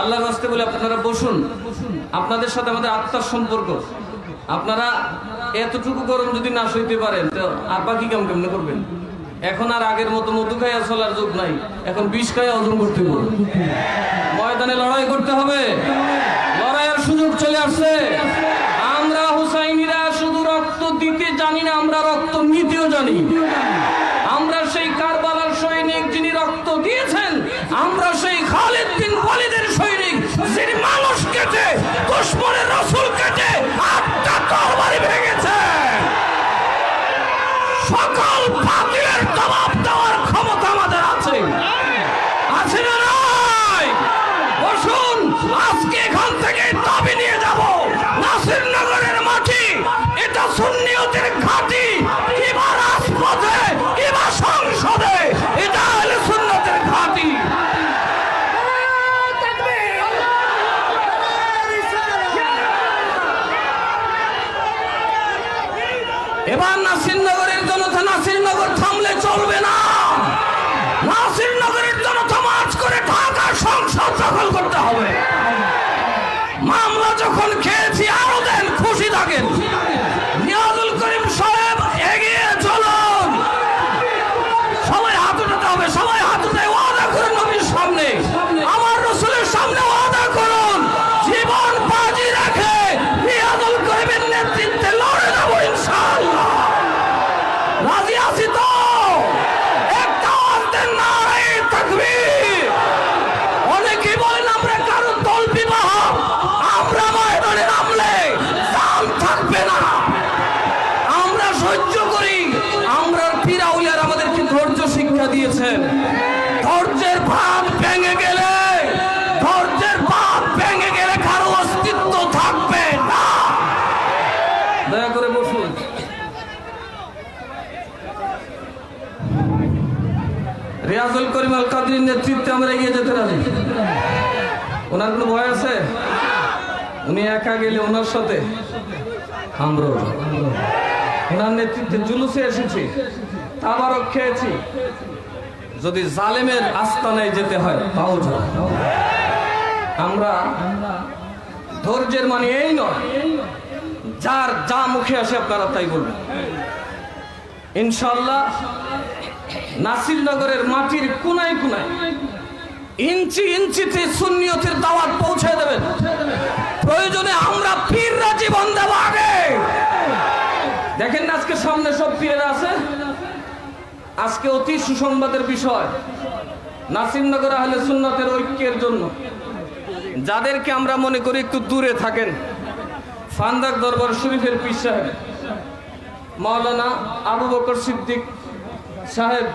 আল্লাহর রাস্তে বলে আপনারা বসুন। আপনাদের সাথে আমাদের আত্মার সম্পর্ক। আপনারা এতটুকু গরম যদি না সইতে পারেন, তো আর বাকি কাম কেমনে করবেন? এখন আর আগের মতো মধু খাইয়া চলার যুগ নাই। এখন বিষ খাইয়া ওজন করতে হবে। ময়দানে লড়াই করতে হবে। লড়াইয়ের সুযোগ চলে আসছে। আমরা হুসাইনিরা শুধু রক্ত দিতে জানি না, আমরা রক্ত নিতেও জানি। এবার নাসিরনগরের জনতা নাসিরনগর থামলে চলবে না। নাসিরনগরের জনতা মাছ করে ঢাকা সংসদ দখল করতে হবে। মামলা যখন খেয়েছি, আরও দেন খুশি থাকেন। দয়া করে বসুন। রিয়াজুল করিম আল কাদির নেতৃত্বে আমরা এগিয়ে যেতে রাজি। ওনার কোনো ভয় আছে? উনি একা গেলে ওনার সাথে ওনার নেতৃত্বে জুলুসে এসেছি, তাবারক খেয়েছি। যদি জালেমের আস্তানায় যেতে হয়, তাও। আমরা ধৈর্যের মানে এই নয় যার যা মুখে আসে আপনারা তাই বলবেন। ইনশাল্লাহ নাসিরনগরের মাটির কোনায় কোনায় ইঞ্চি ইঞ্চিতে সুন্নিয়তের দাওয়াত পৌঁছে দেবেন। প্রয়োজনে আমরা পীররা জীবন দেব আগে। দেখেন না আজকে সামনে সব পীরেরা আছে? আজকে অতি সুসংবাদের বিষয়। নাসিরনগর আহলে সুন্নতের ঐক্যের জন্য। যাদেরকে আমরা মনে করি একটু দূরে থাকেন। ফান্দাক দরবার শরীফের পীর সাহেব মাওলানা আবু বকর সিদ্দিক সাহেব।